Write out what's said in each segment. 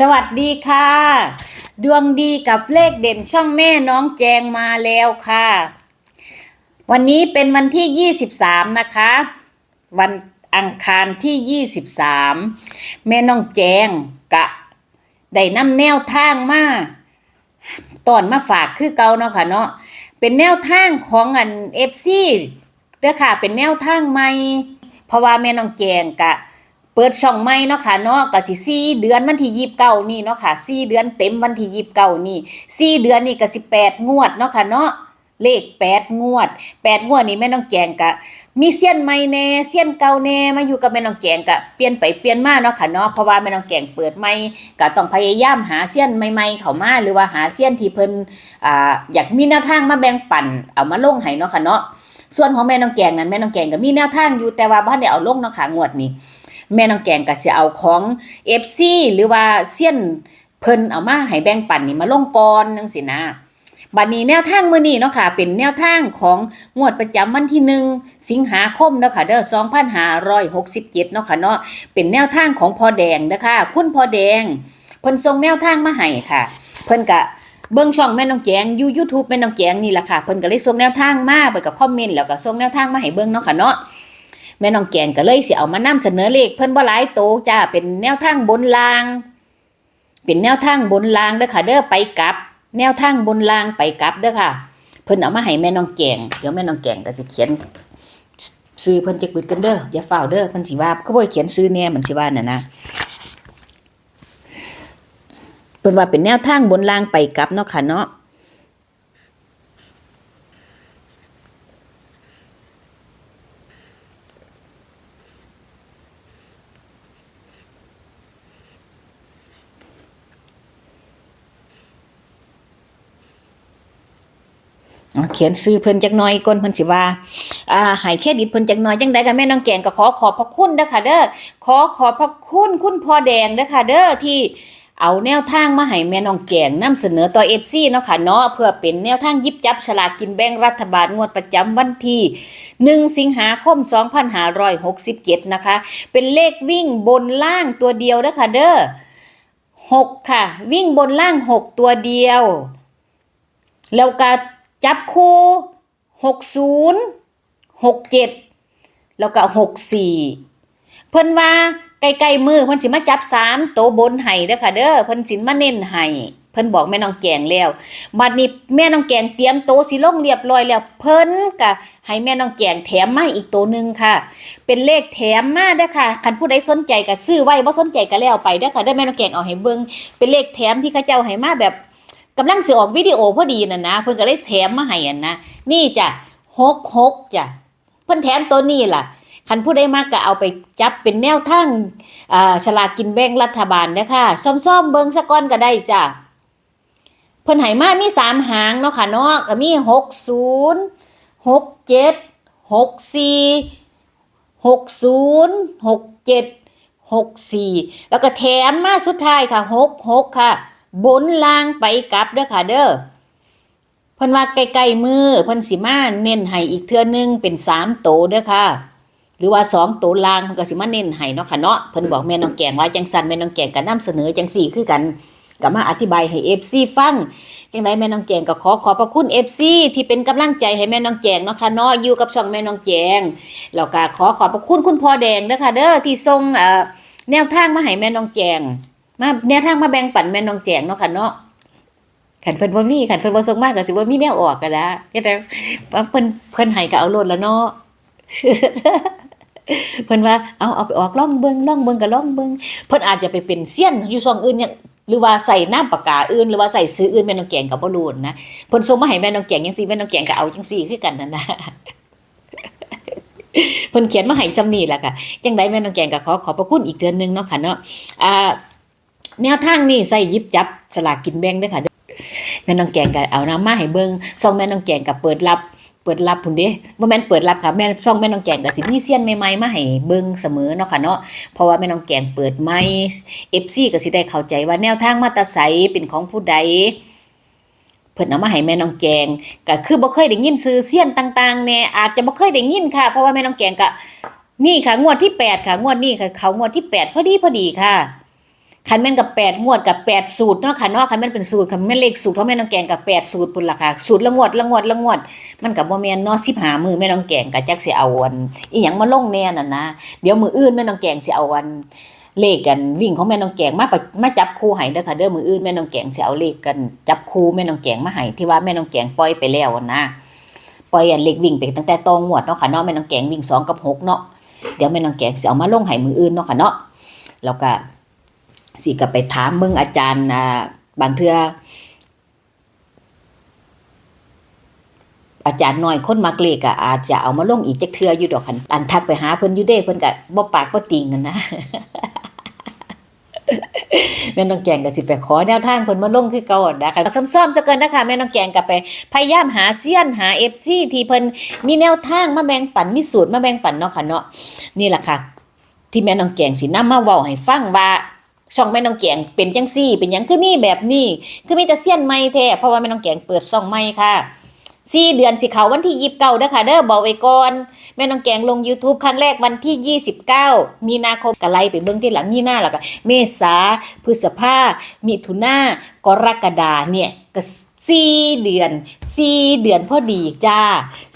สวัสดีค่ะ ดวงดีกับเลขเด่นช่องแม่น้องแจงมาแล้วค่ะ วันนี้เป็นวันที่ 23 นะคะ วันอังคารที่ 23 แม่น้องแจงกะได้นำแนวทางมาตอนมาฝากคือเก่าเนาะค่ะเนาะเป็นแนวทางของอันเอฟซีเด้อค่ะ เป็นแนวทางใหม่เพราะว่าแม่น้องแจงกะ เปิดช่องใหม่เนาะค่ะเนาะก็สิสี่เดือนวันที่ยีิบเก้านี่เนาะค่ะสี่เดือนเต็มวันที่ยีิบเก้านี่สี่เดือนนี่ก็สิแปดงวดเนาะค่ะเนาะเลขแปดงวดแปดงวดนี่แม่น้องแจงกะ มีเสี้ยนใหม่แน่เสี้ยนเก่าแน่มาอยู่กับแม่น้องแจงกะเปลี่ยนไปเปลี่ยนมาเนาะค่ะเนาะเพราะว่าแม่น้องแจงเปิดใหม่ก็ต้องพยายามหาเสี้ยนใหม่ๆเข้ามาหรือว่าหาเสี้ยนที่เพิ่นอ่าอยากมีแนวทางมาแบ่งปันเอามาลงให้เนาะค่ะเนาะส่วนของแม่น้องแจงนั้นแม่น้องแจงก็มีแนวทางอยู่แต่ว่าบ่ทันได้เอาลงเนาะค่ะงวดนี้ แม่น้องแกงก็สิเอาของ FC หรือว่าเซียนเพิ่นเอามาให้แบ่งปันนี่มาลงก่อนจังซี่นะบัดนี้แนวทางมื้อนี้เนาะค่ะ เป็นแนวทางของงวดประจำวันที่ 1 สิงหาคมเนาะค่ะเด้อ2567เนาะค่ะเนาะเป็นแนวทางของพ่อแดงเด้อค่ะคุณพ่อแดงเพิ่นส่งแนวทางมาให้ค่ะ เพิ่นก็เบิ่งช่องแม่น้องแจงอยู่ YouTube แม่น้องแจงนี่ล่ะค่ะเพิ่นก็เลยส่งแนวทางมาเพิ่นก็คอมเมนต์แล้วก็ส่งแนวทางมาให้เบิ่งเนาะค่ะเนาะ แม่น้องแกงก็เลยสิเอามานำเสนอเลขเพิ่นบ่หลายโตจ้าเป็นแนวทางบนลาง เป็นแนวทางบนลางเด้อค่ะ เด้อไปกลับ แนวทางบนลางไปกลับเด้อค่ะ เพิ่นเอามาให้แม่น้องแกงเดี๋ยวแม่น้องแกงก็จะเขียนซื้อเพิ่นจักบึดกันเด้ออย่าเฝ้าเด้อเพิ่นสิว่าเขาบ่เขียนซื้อแน่มันสิว่าน่ะนะเพิ่นว่าเป็นแนวทางบนลางไปกลับเนาะค่ะเนาะ เขียนซื้อเพิ่นจักหน่อยก่อนเพิ่นสิว่าอ่าให้เครดิตเพิ่นจักหน่อยจังได๋ก็แม่น้องแกงก็ขอขอบพระคุณเด้อค่ะเด้อขอขอบพระคุณคุณพ่อแดงเด้อค่ะเด้อที่เอาแนวทางมาให้แม่น้องแกงนำเสนอต่อ FC เนาะค่ะเนาะเพื่อเป็นแนวทางยิบจับฉลากกินแบ่งรัฐบาลงวดประจำวันที่1สิงหาคม 2567 นะคะ เป็นเลขวิ่งบนล่างตัวเดียวเด้อค่ะเด้อ6ค่ะ วิ่งบนล่าง 6 ตัวเดียว แล้วก็ จับคู่หกศูนย์หกเจ็ดแล้วก็หกสี่เพิ่นว่าใกล้ๆมือเพิ่นสิมาจับสามโตบนไห้เด้อค่ะ เด้อเพิ่นสิมาเน้นไห้เพิ่นบอกแม่น้องแกงแล้วบัดนี้แม่น้องแกงเตรียมโตสิลงเรียบร้อยแล้ว เพิ่นก็ให้แม่น้องแกงแถมมาอีกโตหนึงค่ะ เป็นเลขแถมมาเด้อค่ะคันผู้ใดสนใจก็ซื้อไว้บ่สนใจก็แล้วไปเด้อค่ะเด้อแม่น้องแกงเอาให้เบิ่งเป็นเลขแถมที่เขาเจ้าให้มาแบบ กำลังสิออกวิดีโอพอดีน่ะนะเพิ่นก็เลยแถมมาให้อันนะนี่จ้ะหกหกจ้ะเพิ่นแถมตัวนี้ล่ะคันผู้ใดมากก็เอาไปจับเป็นแนวทางอ่าฉลากกินแบ่งรัฐบาลเด้ค่ะซ่อมๆเบิ่งซะก่อนก็ได้จ้ะเพิ่นให้มามีสามหางเนาะค่ะเนาะก็มีหกศูนย์หกเจ็ดหกสี่หกศูนย์หกเจ็ดหกสี่แล้วก็แถมมาสุดท้ายค่ะหกหกค่ะ บนล่างไปกลับเด้อค่ะเด้อเพิ่นว่าใกล้ๆมือเพิ่นสิมาเน้นให้อีกเทื่อนึงเป็นสามโตเด้อค่ะ หรือว่าสองโตล่างเพิ่นก็สิมาเน้นให้เนาะค่ะเนาะเพิ่นบอกแม่น้องแกงว่าจังซั่นแม่น้องแกงก็นำเสนอจังซี่คือกันก็มาอธิบายให้ FC ฟังจังไดแม่น้องแจงก็ขอขอบพระคุณ FC ที่เป็นกำลังใจให้แม่น้องแจงเนาะค่ะเนาะอยู่กับช่องแม่น้องแจงแล้วก็ขอขอบพระคุณคุณพ่อแดงเด้อค่ะเด้อที่ส่งเอ่อแนวทางมาให้แม่น้องแจง มาแนวทางมาแบ่งปันแม่น้องแจงเนาะค่ะเนาะขันเพิ่นบ่มีขันเพิ่นบ่ส่งมากก็สิบ่มีแนวออกก็ได้แต่เพิ่นเพิ่นให้ก็เอาโลดแล้วเนาะเพิ่นว่าเอาเอาไปออกล่องเบิ่งล่องเบิ่งก็ล่องเบิ่งเพิ่นอาจจะไปเป็นเซียนอยู่ซ่องอื่นอย่างหรือว่าใส่น้ำปากกาอื่นหรือว่าใส่ซื้ออื่นแม่น้องแกงก็บ่รู้นะเพิ่นส่งมาให้แม่น้องแกงจังซี่แม่น้องแกงก็เอาจังซี่คือกันนั่นนะเพิ่นเขียนมาให้จำนี่แหละค่ะจังไดแม่น้องแกงก็ขอขอบพระคุณอีกเทื่อนึงเนาะค่ะเนาะอ่า แนวทางนี่ใส่ยิบจับสลากกินแบ่งเด้ค่ะแม่น้องแกงก็เอาน้ำมาให้เบิ่งซองแม่น้องแกงก็เปิดรับเปิดรับพุ่นเด้บ่แม่นเปิดรับค่ะแม่ซองแม่น้องแกงก็สิมีเซียนใหม่ๆมาให้เบิ่งเสมอเนาะค่ะเนาะเพราะว่าแม่น้องแกงเปิดใหม่ FC ก็สิได้เข้าใจว่าแนวทางมาแตาไสเป็นของผู้ใดเพิ่นเอามาให้แม่น้องแกงก็คือบ่เคยได้ยินชื่อเซียนต่างๆแน่อาจจะบ่เคยได้ยินค่ะ เพราะว่าแม่น้องแกงก็นี่ค่ะงวดที่แปดค่ะ งวดนี้ค่ะเขางวดที่แปดพอดีพอดีค่ะ คันแม่นกับแปดงวดกับแปดสูตรเนาะค่ะเนาะคันแม่นเป็นสูตรคันแม่นเลขสูตรเพราะแม่น้องแกงกับแปดสูตรพุ่นล่ะค่ะสูตรละงวดละงวดละงวด มันก็บ่แม่นเนาะ15มื้อแม่น้องแกงก็จักสิเอาอันอีหยังมาลงแน่นั่นนะเดี๋ยวมืออื่นแม่น้องแกงสิเอาอันเลขกันวิ่งของแม่น้องแกงมาปะมาจับคู่ให้เด้อค่ะเด้อมืออื่นแม่น้องแกงสิเอาเลขกันจับคู่แม่น้องแกงมาให้ที่ว่าแม่น้องแกงปล่อยไปแล้วนะปล่อยอันเลขวิ่งไปตั้งแต่ตองวดเนาะค่ะเนาะแม่น้องแกงวิ่งสองกับหกเนาะเดี๋ยวแม่น้องแกงสิเอามาลงให้มืออื่นเนาะค่ะเนาะแล้วก็ สิก็ไปถามเบิ่งอาจารย์อ่าบางเทื่ออาจารย์น้อยคนมักเลขอะอาจจะเอามาลงอีกจักเทื่ออยู่ดอกคันอันทักไปหาเพิ่นอยู่เด้เพิ่นก็บ่ปากบ่ติงกันนะแม่น้องแกงก็สิไปขอแนวทางเพิ่นมาลงคือเก่าอะนะคะซ่อมๆซะเกินนะคะแม่น้องแกงก็ไปพยายามหาเซียนหา FC ที่เพิ่นมีแนวทางมาแบ่งปันมีสูตรมาแบ่งปันเนาะค่ะเนาะนี่แหละค่ะ ที่แม่น้องแกงสินำมาเว้าให้ฟังว่า ช่องแม่น้องแกงเป็นจังซี่ เป็นหยังคือมีแบบนี้คือมีแต่เซียนใหม่แท้เพราะว่าแม่น้องแกงเปิดช่องใหม่ค่ะสี่เดือนสิเขาวันที่ยีิบเก้าเด้อค่ะเด้อบอกไว้ก่อนแม่น้องแกงลง YouTube ครั้งแรกวันที่ 29 มีนาคมกะไลไปเบิ่งที่หลังมี่หน้าแล้วก็เมษาพฤษภามิถุนากรกฎาเนี่ยก็สี่เดือนสี่เดือนพอดีจ้า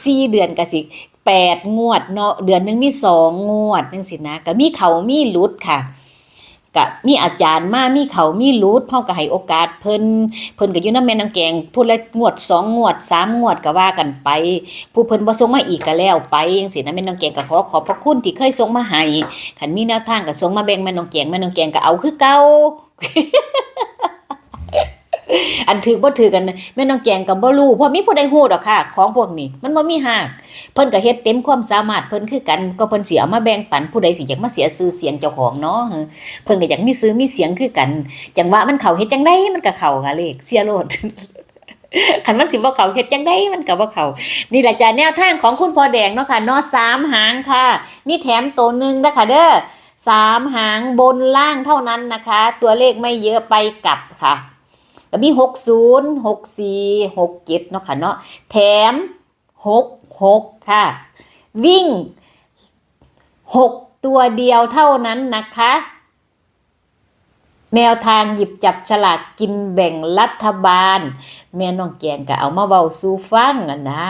สี่เดือนก็สิแปดงวดเนาะเดือนหนึงมีสองงวดจังสินะก็มีเขามีลุดค่ะ ก็มีอาจารย์มามีเขามีหลุดเฮาก็ให้โอกาสเพิ่นเพิ่นก็อยู่นำแม่นางแกงพูดละงวดสองงวดสามงวดก็ว่ากันไป ผู้เพิ่นบ่ส่งมาอีกก็แล้วไปจังซี่นะแม่นางแกงก็ขอขอบพระคุณที่เคยส่งมาให้คันมีแนวทางก็ส่งมาแบ่งแม่นางแกงแม่นางแกงก็เอาคือเก่า อันถือบ่ถือกันแม่นางแกงก็บ่รู้เพราะมีผู้ใดฮู้ดอกค่ะ ของพวกนี้ มันบ่มีหากเพิ่นก็เฮ็ดเต็มความสามารถเพิ่นคือกันก็เพิ่นสิเอามาแบ่งปันผู้ใดสิอยากมาเสียชื่อเสียงเจ้าของเนาะเพิ่นก็อยากมีชื่อมีเสียงคือกัน จังว่ามันเข้าเฮ็ดจังไดมันก็เข้าค่ะเลขเสียโลดคันมันสิบ่เข้าเฮ็ดจังไดมันก็บ่เข้านี่แหละจ้ะแนวทางของคุณพ่อแดงเนาะค่ะเนาะสามหางค่ะ มีแถมตัวหนึงนะคะเด้อสามหางบนล่างเท่านั้นนะคะ ตัวเลขไม่เยอะไปกลับค่ะ ก็มี60 64 67เนาะค่ะเนาะแถม66ค่ะ วิ่ง6ตัวเดียวเท่านั้นนะคะ แนวทางหยิบจับฉลากกินแบ่งรัฐบาล แม่น้องแกงก็เอามาเบาสู่ฟังอะนะ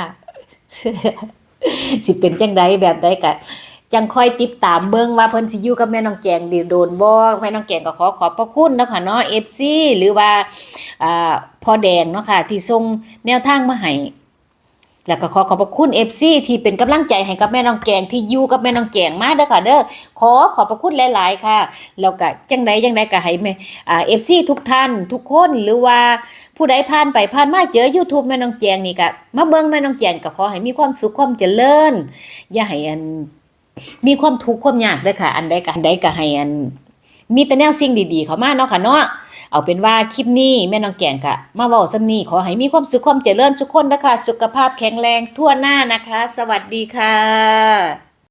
สิเป็นจังใดแบบใดก็ จังคอยติดตามเบิ่งว่าเพิ่นสิอยู่กับแม่น้องแกงดีโดนบ่แม่น้องแกงก็ขอขอบพระคุณนะค่ะเนาะ FC หรือว่าอ่าพ่อแดงเนาะค่ะที่ส่งแนวทางมาให้แล้วก็ขอขอบพระคุณ FC ที่เป็นกำลังใจให้กับแม่น้องแกงที่อยู่กับแม่น้องแกงมาเด้อค่ะเด้อขอขอบพระคุณหลาย ๆ ค่ะแล้วก็จังใดจังใดก็ให้แม่อ่า FC ทุกท่านทุกคนหรือว่าผู้ใดผ่านไปผ่านมาเจอ YouTube แม่น้องแจงนี่ก็มาเบิ่งแม่น้องแจงก็ขอให้มีความสุขความเจริญอย่าให้อัน มีความทุกข์ความยากด้วยค่ะ อันใดก็อันใดก็ให้อัน มีแต่แนวสิ่งดีๆ เขามาเนาะค่ะเนาะเอาเป็นว่าคลิปนี้แม่น้องแกงกะ มาเว้าซ้ำนี้ขอให้มีความสุขความเจริญทุกคนนะคะ สุขภาพแข็งแรงทั่วหน้านะคะ สวัสดีค่ะ